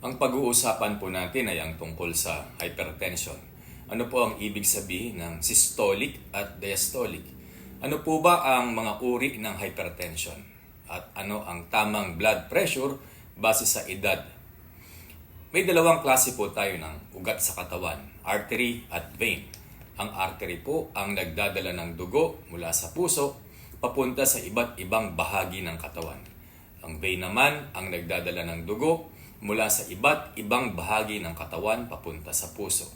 Ang pag-uusapan po natin ay ang tungkol sa hypertension. Ano po ang ibig sabihin ng systolic at diastolic? Ano po ba ang mga uri ng hypertension? At ano ang tamang blood pressure base sa edad? May dalawang klase po tayo ng ugat sa katawan, artery at vein. Ang artery po ang nagdadala ng dugo mula sa puso papunta sa iba't ibang bahagi ng katawan. Ang vein naman ang nagdadala ng dugo mula sa iba't ibang bahagi ng katawan papunta sa puso.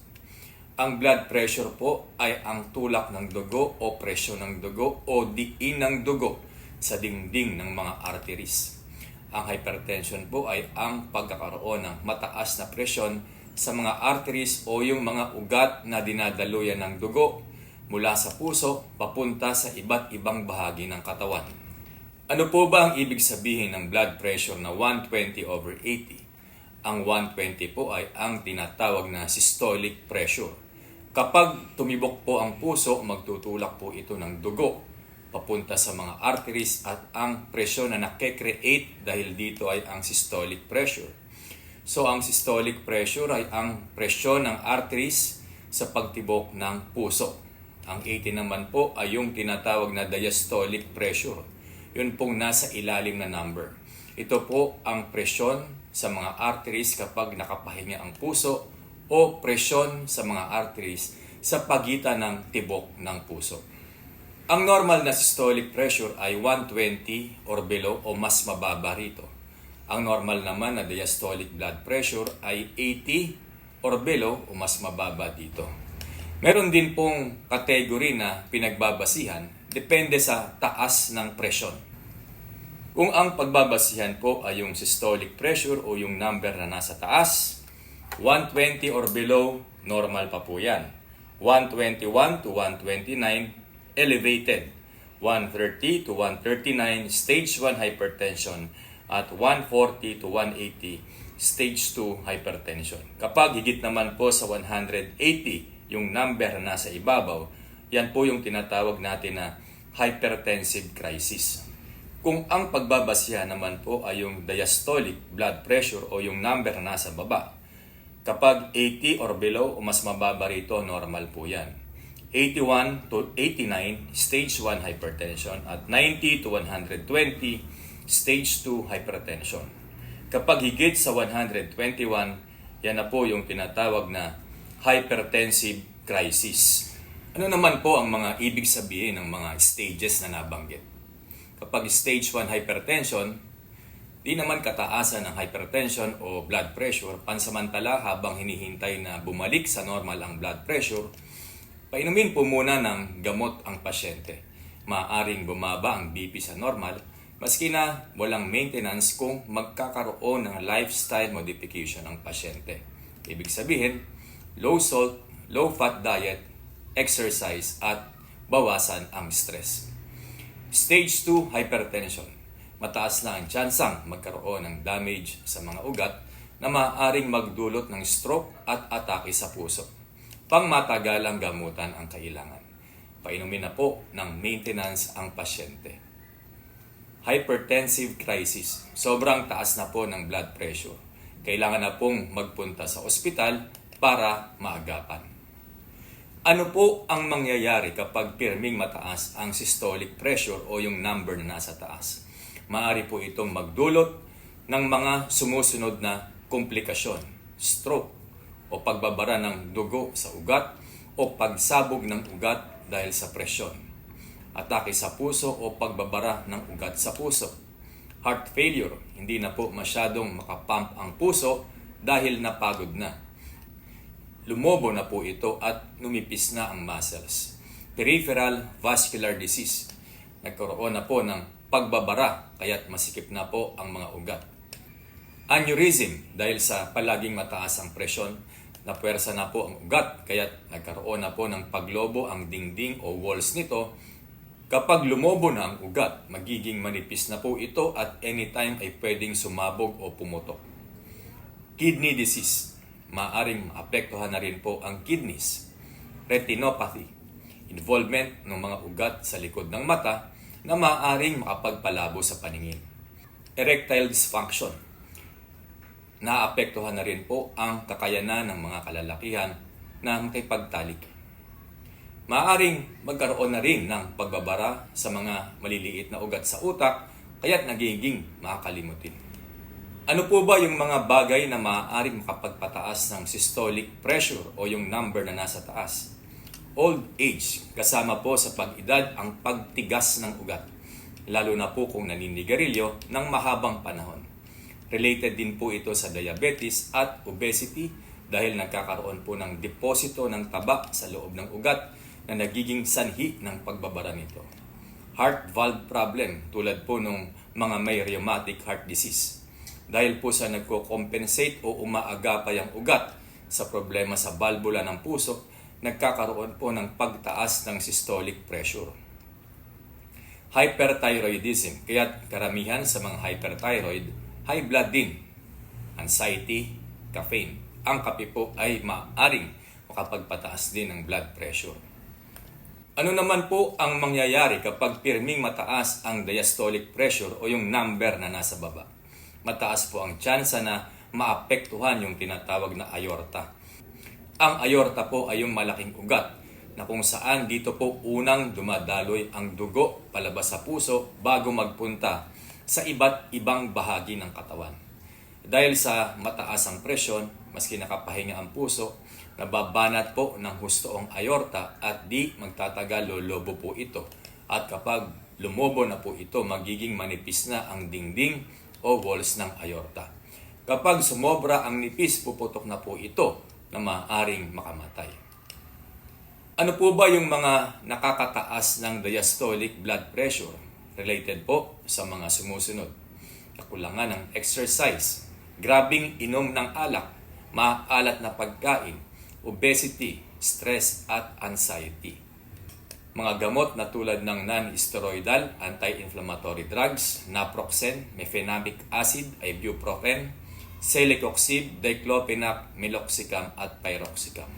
Ang blood pressure po ay ang tulak ng dugo o presyo ng dugo o diin ng dugo sa dingding ng mga arteries. Ang hypertension po ay ang pagkakaroon ng mataas na presyon sa mga arteries o yung mga ugat na dinadaluyan ng dugo mula sa puso papunta sa iba't ibang bahagi ng katawan. Ano po ba ang ibig sabihin ng blood pressure na 120 over 80? Ang 120 po ay ang tinatawag na systolic pressure. Kapag tumibok po ang puso, magtutulak po ito ng dugo papunta sa mga arteries at ang presyon na nakekreate dahil dito ay ang systolic pressure. So ang systolic pressure ay ang presyon ng arteries sa pagtibok ng puso. Ang 80 naman po ay yung tinatawag na diastolic pressure. Yun pong nasa ilalim na number. Ito po ang presyon sa mga arteries kapag nakapahinga ang puso o presyon sa mga arteries sa pagitan ng tibok ng puso. Ang normal na systolic pressure ay 120 or below o mas mababa rito. Ang normal naman na diastolic blood pressure ay 80 or below o mas mababa dito. Meron din pong category na pinagbabasihan depende sa taas ng presyon. Kung ang pagbabasihan po ay yung systolic pressure o yung number na nasa taas, 120 or below, normal pa po yan. 121 to 129, elevated. 130 to 139, stage 1 hypertension. At 140 to 180, stage 2 hypertension. Kapag higit naman po sa 180, yung number na nasa ibabaw, yan po yung tinatawag natin na hypertensive crisis. Kung ang pagbabasya naman po ay yung diastolic blood pressure o yung number na nasa baba, kapag 80 or below o mas mababa rito, normal po yan. 81 to 89, stage 1 hypertension at 90 to 120, stage 2 hypertension. Kapag higit sa 121, yan na po yung tinatawag na hypertensive crisis. Ano naman po ang mga ibig sabihin ng mga stages na nabanggit? Kapag stage 1 hypertension, di naman kataasan ng hypertension o blood pressure pansamantala habang hinihintay na bumalik sa normal ang blood pressure, painumin po muna ng gamot ang pasyente. Maaring bumaba ang BP sa normal, maski na walang maintenance kung magkakaroon ng lifestyle modification ang pasyente. Ibig sabihin, low salt, low fat diet, exercise at bawasan ang stress. Stage 2 hypertension. Mataas na ang tsansang magkaroon ng damage sa mga ugat na maaaring magdulot ng stroke at atake sa puso. Pangmatagalang gamutan ang kailangan. Painumin na po ng maintenance ang pasyente. Hypertensive crisis. Sobrang taas na po ng blood pressure. Kailangan na pong magpunta sa ospital para maagapan. Ano po ang mangyayari kapag pirming mataas ang systolic pressure o yung number na nasa taas? Maari po itong magdulot ng mga sumusunod na komplikasyon, stroke o pagbabara ng dugo sa ugat o pagsabog ng ugat dahil sa presyon, atake sa puso o pagbabara ng ugat sa puso, heart failure, hindi na po masyadong makapump ang puso dahil napagod na lumobo na po ito at numipis na ang muscles. Peripheral vascular disease. Nagkaroon na po ng pagbabara kaya't masikip na po ang mga ugat. Aneurysm dahil sa palaging mataas ang presyon, napuwersa na po ang ugat kaya't nagkaroon na po ng paglobo ang dingding o walls nito. Kapag lumobo na ang ugat, magiging manipis na po ito at anytime ay pwedeng sumabog o pumutok. Kidney disease maaring maapektuhan na rin po ang kidneys. Retinopathy, involvement ng mga ugat sa likod ng mata na maaring makapagpalabo sa paningin. Erectile dysfunction, naapektuhan na rin po ang kakayanan ng mga kalalakihan na makipagtalik. Maaring magkaroon na rin ng pagbabara sa mga maliliit na ugat sa utak kaya't nagiging makakalimutin. Ano po ba yung mga bagay na maaaring makapagpataas ng systolic pressure o yung number na nasa taas? Old age, kasama po sa pag-edad ang pagtigas ng ugat, lalo na po kung naninigarilyo ng mahabang panahon. Related din po ito sa diabetes at obesity dahil nagkakaroon po ng deposito ng taba sa loob ng ugat na nagiging sanhi ng pagbabara nito. Heart valve problem tulad po ng mga may rheumatic heart disease. Dahil po sa nagko-compensate o umaagapay ang ugat sa problema sa valvula ng puso, nagkakaroon po ng pagtaas ng systolic pressure. Hyperthyroidism, kaya karamihan sa mga hyperthyroid, high blood din, anxiety, caffeine. Ang kape po ay maaring makapagpataas din ng blood pressure. Ano naman po ang mangyayari kapag pirming mataas ang diastolic pressure o yung number na nasa baba? Mataas po ang tsansa na maapektuhan yung tinatawag na aorta. Ang aorta po ay yung malaking ugat na kung saan dito po unang dumadaloy ang dugo palabas sa puso bago magpunta sa iba't ibang bahagi ng katawan. Dahil sa mataas ang presyon, maski nakapahinga ang puso, nababanat po ng husto ang aorta at di magtatagal lolobo po ito. At kapag lumobo na po ito, magiging manipis na ang dingding o walls ng aorta. Kapag sumobra ang nipis, puputok na po ito na maaaring makamatay. Ano po ba yung mga nakakataas ng diastolic blood pressure? Related po sa mga sumusunod. Kakulangan ng exercise, grabing inom ng alak, maalat na pagkain, obesity, stress at anxiety. Mga gamot na tulad ng non-steroidal anti-inflammatory drugs, naproxen, mefenamic acid, ibuprofen, celecoxib, diclofenac, meloxicam at pyroxicam.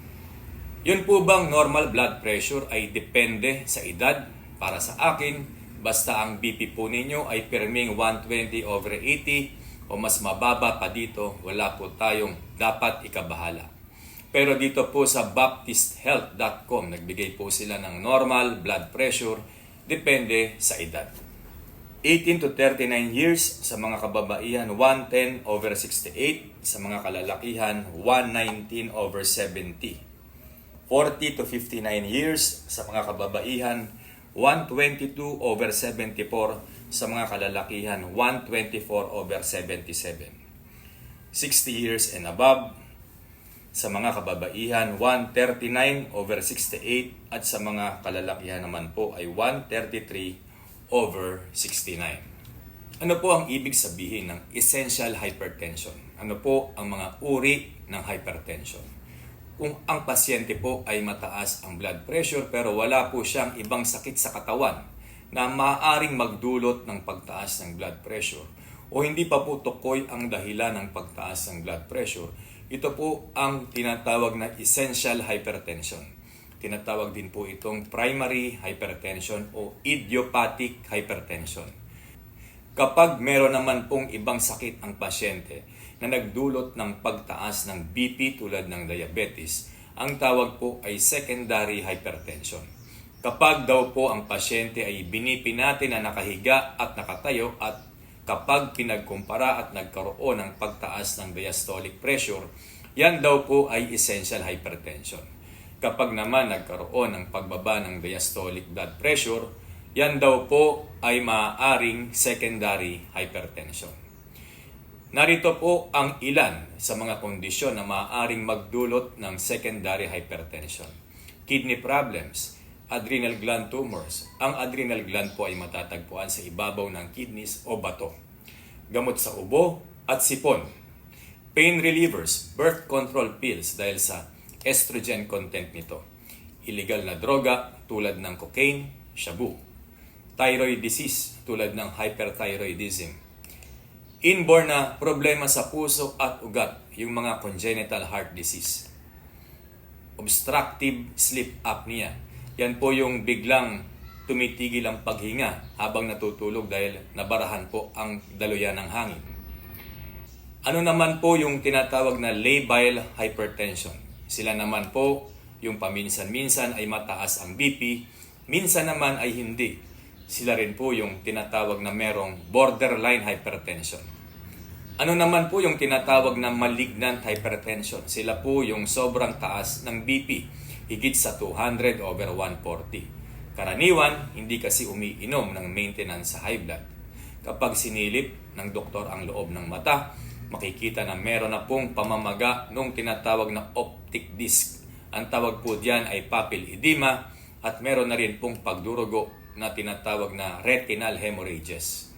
Yun po bang normal blood pressure ay depende sa edad? Para sa akin, basta ang BP po ninyo ay perming 120 over 80 o mas mababa pa dito, wala po tayong dapat ikabahala. Pero dito po sa baptisthealth.com, nagbigay po sila ng normal blood pressure depende sa edad. 18 to 39 years sa mga kababaihan, 110 over 68. Sa mga kalalakihan, 119 over 70. 40 to 59 years sa mga kababaihan, 122 over 74 sa mga kalalakihan, 124 over 77. 60 years and above sa mga kababaihan, 139 over 68 at sa mga kalalakihan naman po ay 133 over 69. Ano po ang ibig sabihin ng essential hypertension? Ano po ang mga uri ng hypertension? kung ang pasyente po ay mataas ang blood pressure pero wala po siyang ibang sakit sa katawan na maaaring magdulot ng pagtaas ng blood pressure o hindi pa po tukoy ang dahilan ng pagtaas ng blood pressure, ito po ang tinatawag na essential hypertension. Tinatawag din po itong primary hypertension o idiopathic hypertension. Kapag meron naman pong ibang sakit ang pasyente, na nagdulot ng pagtaas ng BP tulad ng diabetes, ang tawag po ay secondary hypertension. Kapag daw po ang pasyente ay binipi natin na nakahiga at nakatayo at kapag pinagkumpara at nagkaroon ng pagtaas ng diastolic pressure, yan daw po ay essential hypertension. Kapag naman nagkaroon ng pagbaba ng diastolic blood pressure, yan daw po ay maaaring secondary hypertension. Narito po ang ilan sa mga kondisyon na maaaring magdulot ng secondary hypertension. Kidney problems, adrenal gland tumors. Ang adrenal gland po ay matatagpuan sa ibabaw ng kidneys o bato. Gamot sa ubo at sipon. Pain relievers, birth control pills dahil sa estrogen content nito. Illegal na droga tulad ng cocaine, shabu. Thyroid disease tulad ng hyperthyroidism inborn na problema sa puso at ugat, yung mga congenital heart disease. Obstructive sleep apnea. Yan po yung biglang tumitigil ang paghinga habang natutulog dahil nabarahan po ang daluyan ng hangin. Ano naman po yung tinatawag na labile hypertension? Sila naman po yung paminsan-minsan ay mataas ang BP, minsan naman ay hindi. Sila rin po yung tinatawag na merong borderline hypertension. Ano naman po yung tinatawag na malignant hypertension? Sila po yung sobrang taas ng BP, higit sa 200 over 140. Karaniwan, hindi kasi umiinom ng maintenance sa high blood. Kapag sinilip ng doktor ang loob ng mata, makikita na meron na pong pamamaga nung tinatawag na optic disc. Ang tawag po diyan ay papil edema at meron na rin pong pagdurugo na tinatawag na retinal hemorrhages.